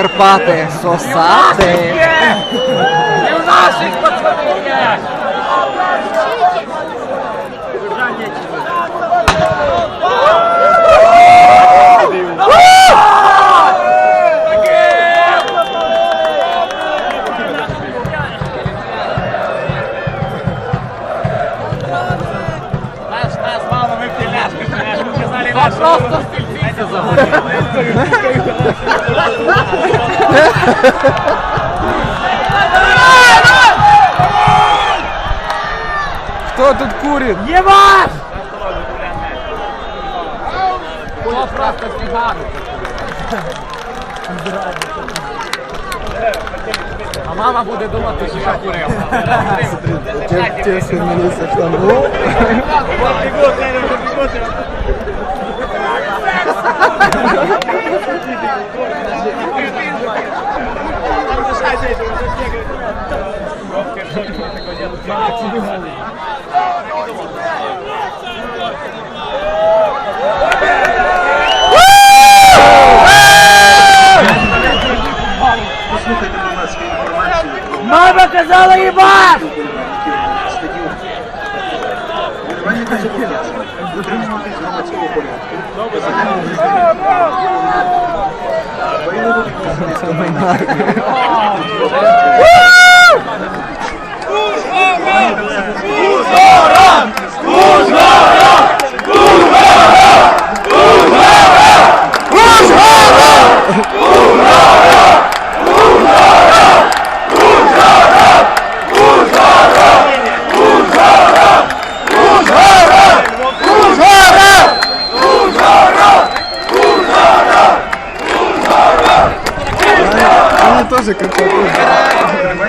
Карпати сосати. І у наших пацанів є! Наш, нас мало Хто тут курить? Єваш! Було просто фігаро. А мама буде думати, що я курив. Тесен міліція штангу. Мама казала їбаш! дотримуватись громадського порядку. Вони будуть